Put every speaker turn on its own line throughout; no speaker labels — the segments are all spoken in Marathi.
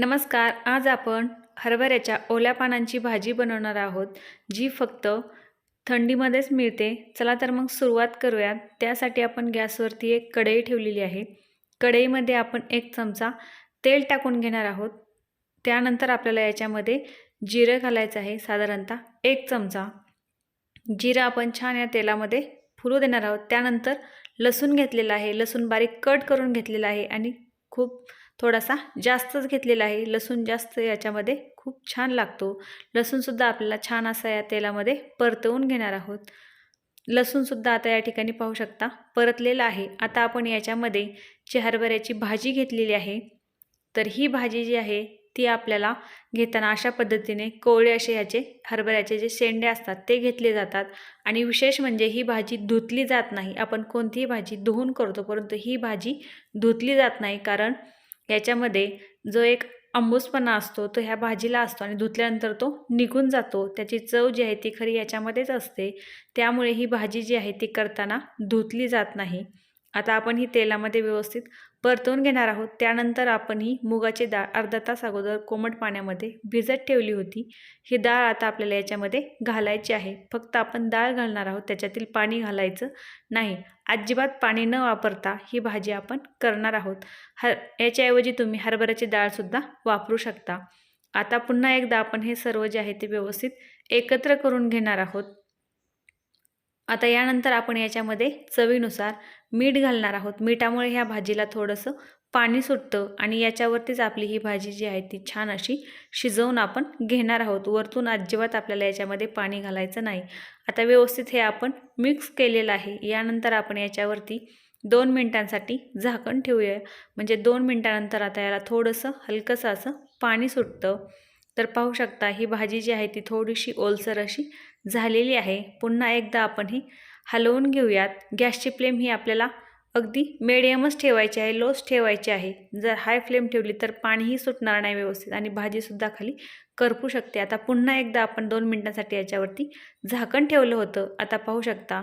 नमस्कार आज आपण हरभऱ्याच्या ओल्या पानांची भाजी बनवणार आहोत जी फक्त थंडीमध्येच मिळते. चला तर मग सुरुवात करूयात. त्यासाठी आपण गॅसवरती एक कढई ठेवलेली आहे. कढईमध्ये आपण एक चमचा तेल टाकून घेणार आहोत. त्यानंतर आपल्याला याच्यामध्ये जिरं घालायचं आहे साधारणतः एक चमचा. जिरं आपण छान या तेलामध्ये फुलू देणार आहोत. त्यानंतर लसूण घेतलेला आहे. लसूण बारीक कट करून घेतलेला आहे आणि खूप थोडासा जास्तच घेतलेला आहे. लसूण जास्त याच्यामध्ये खूप छान लागतो. लसूणसुद्धा आपल्याला छान असा या तेलामध्ये परतवून घेणार आहोत. लसूणसुद्धा आता या ठिकाणी पाहू शकता परतलेला आहे. आता आपण याच्यामध्ये जी हरभऱ्याची भाजी घेतलेली आहे. तर ही भाजी जी आहे ती आपल्याला घेताना अशा पद्धतीने कोवळे असे ह्याचे हरभऱ्याचे जे शेंडे असतात ते घेतले जातात. आणि विशेष म्हणजे ही भाजी धुतली जात नाही. आपण कोणतीही भाजी धुवून करतो परंतु ही भाजी धुतली जात नाही. कारण याच्यामध्ये जो एक आंबूसपणा असतो तो ह्या भाजीला असतो आणि धुतल्यानंतर तो निघून जातो. त्याची चव जी आहे ती खरी याच्यामध्येच असते. त्यामुळे ही भाजी जी आहे ती करताना धुतली जात नाही. आता आपण ही तेलामध्ये व्यवस्थित परतवून घेणार आहोत. त्यानंतर आपण ही मुगाची डाळ अर्धा तास अगोदर कोमट पाण्यामध्ये भिजत ठेवली होती. ही डाळ आता आपल्याला याच्यामध्ये घालायची आहे. फक्त आपण डाळ घालणार आहोत. त्याच्यातील पाणी घालायचं नाही. अजिबात पाणी न वापरता ही भाजी आपण करणार आहोत. हर याच्याऐवजी तुम्ही हरभऱ्याची डाळसुद्धा वापरू शकता. आता पुन्हा एकदा आपण हे सर्व जे आहे ते व्यवस्थित एकत्र करून घेणार आहोत. आता यानंतर आपण याच्यामध्ये चवीनुसार मीठ घालणार आहोत. मिठामुळे ह्या भाजीला थोडंसं पाणी सुटतं आणि याच्यावरतीच आपली ही भाजी जी आहे ती छान अशी शिजवून आपण घेणार आहोत. वरतून अजिबात आपल्याला याच्यामध्ये पाणी घालायचं नाही. आता व्यवस्थित हे आपण मिक्स केलेलं आहे. यानंतर आपण याच्यावरती दोन मिनटांसाठी झाकण ठेवूया. म्हणजे दोन मिनटानंतर आता याला थोडंसं हलकंसं असं पाणी सुटतं. तर पाहू शकता ही भाजी जी आहे ती थोडीशी ओलसर अशी झालेली आहे. पुन्हा एकदा आपण ही हलवून घेऊयात. गॅसची फ्लेम ही आपल्याला अगदी मिडियमच ठेवायची आहे लोच ठेवायची आहे. जर हाय फ्लेम ठेवली तर पाणीही सुटणार नाही व्यवस्थित आणि भाजीसुद्धा खाली करपू शकते. आता पुन्हा एकदा आपण दोन मिनटांसाठी याच्यावरती झाकण ठेवलं होतं. आता पाहू शकता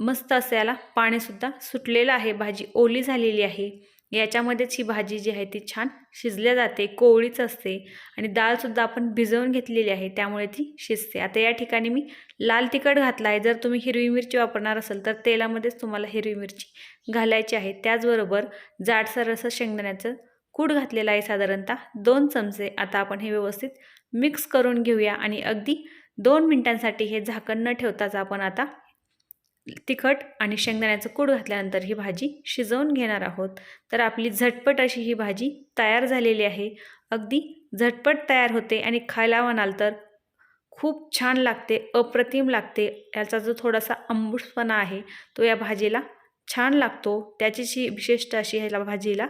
मस्त असं याला पाणीसुद्धा सुटलेलं आहे. भाजी ओली झालेली आहे. याच्यामध्येच ही भाजी जी आहे ती छान शिजल्या जाते कोवळीच असते आणि डाळसुद्धा आपण भिजवून घेतलेली आहे त्यामुळे ती शिजते. आता या ठिकाणी मी लाल तिखट घातला आहे. जर तुम्ही हिरवी मिरची वापरणार असाल तर तेलामध्येच तुम्हाला हिरवी मिरची घालायची आहे. त्याचबरोबर जाडसर असं शेंगदाण्याचं कूड घातलेलं आहे साधारणतः दोन चमचे. आता आपण हे व्यवस्थित मिक्स करून घेऊया आणि अगदी दोन मिनटांसाठी हे झाकण न ठेवताच आपण आता तिखट आणि शेंगदाण्याचं कूड घातल्यानंतर ही भाजी शिजवून घेणार आहोत. तर आपली झटपट अशी ही भाजी तयार झालेली आहे. अगदी झटपट तयार होते आणि खायला म्हणाल तर खूप छान लागते अप्रतिम लागते. याचा जो थोडासा आंबूसपणा आहे तो या भाजीला छान लागतो. त्याचीशी विशिष्ट अशी ह्याला भाजीला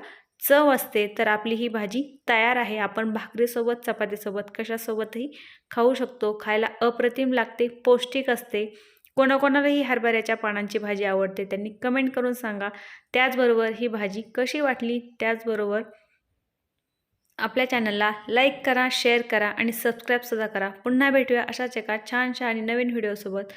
चव असते तर आपली ही भाजी तयार आहे. आपण भाकरीसोबत चपातीसोबत कशासोबतही खाऊ शकतो. खायला अप्रतिम लागते पौष्टिक असते. कोणाकोणाला ही हरभऱ्याच्या पानांची भाजी आवडते त्यांनी कमेंट करून सांगा. त्याचबरोबर ही भाजी कशी वाटली? त्याचबरोबर आपल्या चॅनलला लाईक करा शेअर करा आणि सबस्क्राईबसुद्धा करा. पुन्हा भेटूया अशाच एका छानशा आणि नवीन व्हिडिओसोबत